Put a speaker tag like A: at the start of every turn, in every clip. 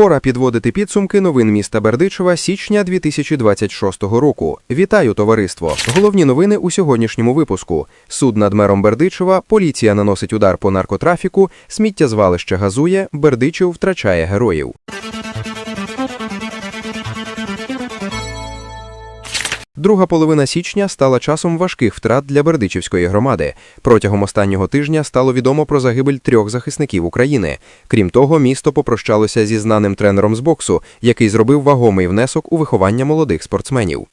A: Пора підводити підсумки новин міста Бердичева січня 2026 року. Вітаю, товариство! Головні новини у сьогоднішньому випуску. Суд над мером Бердичева, поліція наносить удар по наркотрафіку, сміттєзвалище газує, Бердичев втрачає героїв. Друга половина січня стала часом важких втрат для Бердичівської громади. Протягом останнього тижня стало відомо про загибель трьох захисників України. Крім того, місто попрощалося зі знаним тренером з боксу, який зробив вагомий внесок у виховання молодих спортсменів.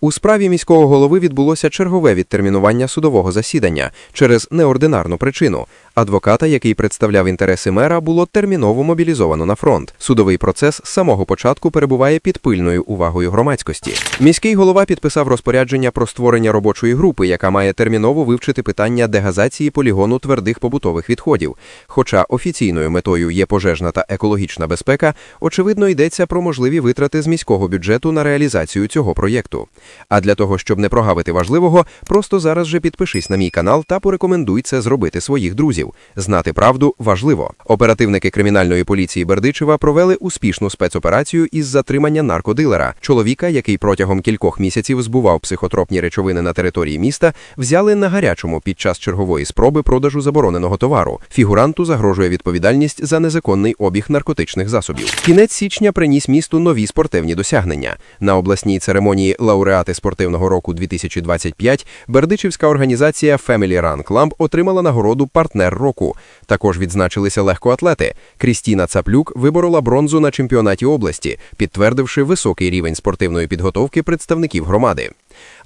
A: У справі міського голови відбулося чергове відтермінування судового засідання через неординарну причину. Адвоката, який представляв інтереси мера, було терміново мобілізовано на фронт. Судовий процес з самого початку перебуває під пильною увагою громадськості. Міський голова підписав розпорядження про створення робочої групи, яка має терміново вивчити питання дегазації полігону твердих побутових відходів. Хоча офіційною метою є пожежна та екологічна безпека, очевидно йдеться про можливі витрати з міського бюджету на реалізацію цього проєкту. А для того, щоб не прогавити важливого, просто зараз же підпишись на мій канал та порекомендуй це зробити своїх друзів. Знати правду важливо. Оперативники кримінальної поліції Бердичева провели успішну спецоперацію із затримання наркодилера. Чоловіка, який протягом кількох місяців збував психотропні речовини на території міста, взяли на гарячому під час чергової спроби продажу забороненого товару. Фігуранту загрожує відповідальність за незаконний обіг наркотичних засобів. Кінець січня приніс місту нові спортивні досягнення. На обласній церемонії лауреати спортивного року 2025 бердичівська організація Family Run Club отримала нагороду партнер року. Також відзначилися легкоатлети. Крістіна Цаплюк виборола бронзу на чемпіонаті області, підтвердивши високий рівень спортивної підготовки представників громади.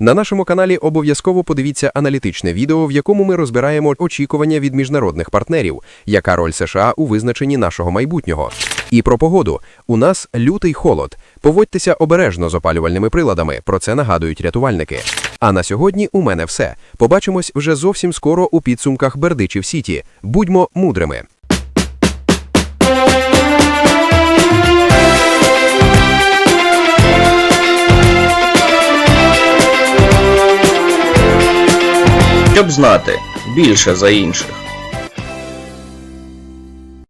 A: На нашому каналі обов'язково подивіться аналітичне відео, в якому ми розбираємо очікування від міжнародних партнерів, яка роль США у визначенні нашого майбутнього. І про погоду. У нас лютий холод. Поводьтеся обережно з опалювальними приладами, про це нагадують рятувальники. А на сьогодні у мене все. Побачимось вже зовсім скоро у підсумках Бердичів Сіті. Будьмо мудрими.
B: щоб знати більше за інших.